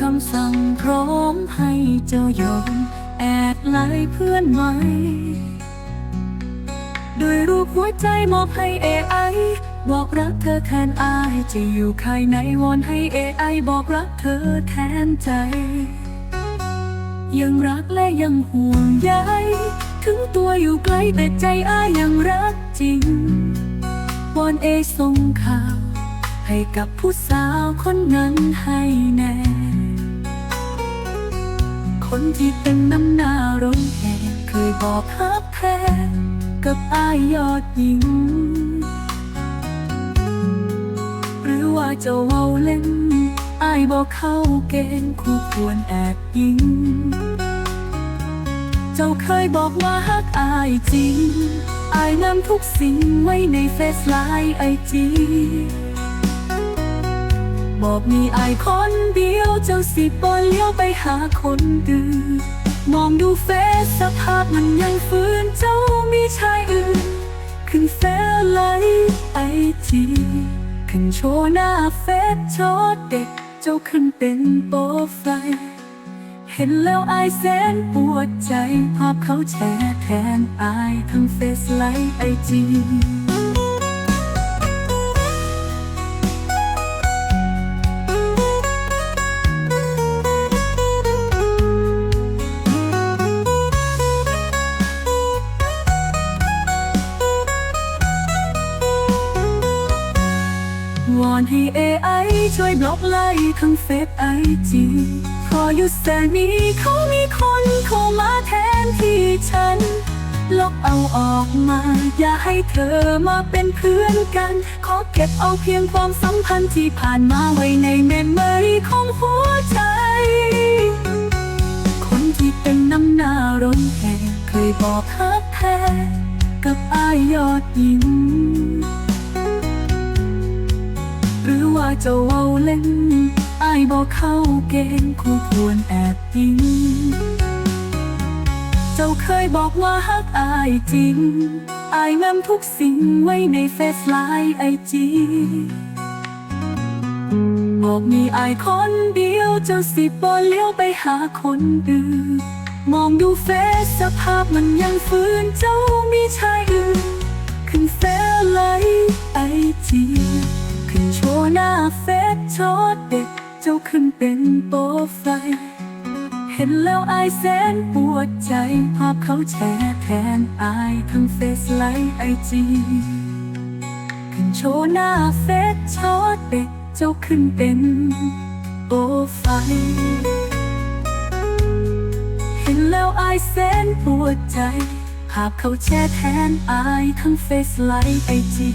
คำสั่งพร้อมให้เจ้ายอมแอดไลน์เพื่อนไว้ด้วยรูปหัวใจมอบให้ AI บอกรักเธอแทนอายจะอยู่ใครไหนวอนให้ AI บอกรักเธอแทนใจ ยังรักและยังห่วงใยถึงตัวอยู่ไกลแต่ใจอ้ายยังรักจริงวอนเอส่งข่าว ให้กับผู้สาวคนนั้นให้แน่ คนที่เป็นน้ำหน้ารถแห่เคยบอกฮับแพ้กับอายยอดหญิง หรือว่าจะเว้าเล่น อายบอกเข้าเกณฑ์คู่ควรแอบยิง เจ้าเคยบอกว่าฮักอายจริง อายนำทุกสิ่งไว้ในเฟซไลน์ไอจี บอกมีอายคนเดียวเจ้าสิบอเลี้ยวไปหาคนดื้อมองดูเฟซสภาพมันยังฟื้นเจ้ามีชายอื่น ขึ้นเฟซไลน์ไอจีขึ้นโชว์หน้าเฟซโชว์เด็ก เจ้าขึ้นเป็นโปรไฟล์เห็นแล้วอายแสนปวดใจภาพเขาแชร์แทนอายทั้งเฟซไลน์ไอจี อนให้ AI ช่วยบล็อกไล่ทั้งเฟซไอจีเพราะอยู่แสนนี้เขามีคนเข้ามาแทนที่ฉัน ลบเอาออกมา อย่าให้เธอมาเป็นเพื่อนกัน ขอเก็บเอาเพียงความสัมพันธ์ที่ผ่านมาไว้ในเมมโมรีของหัวใจ คนที่เป็นน้ำหน้ารนแห่เคยบอกฮักแท้กับอายยอดหญิ งหรือว่าจะเว้าเล่นอายบอกเข้าเกณฑ์คู่ควรแอบยิง เจ้าเคยบอกว่าฮักอายจริง อายนำทุกสิ่งไว้ในเฟซไลน์ไอจีบอกมีอายคนเดียวเจ้าสิบอเลี้ยวไปหาคนอื่น มองดูเฟซสภาพมันยังฟื้นเจ้ามีชายอื่น ขึ้นเฟซไลน์ เป็นโปไฟ เห็นแล้วอายแสนปวดใจ ภาพเขาแชร์แทนอายทั้งเฟซไลน์ไอจีขึ้นโชว์หน้าเฟซโชว์เด็กเจ้าขึ้นเป็นโปไฟ เห็นแล้วอายแสนปวดใจภาพเขาแชร์แทนอายทั้งเฟซไลน์ไอจี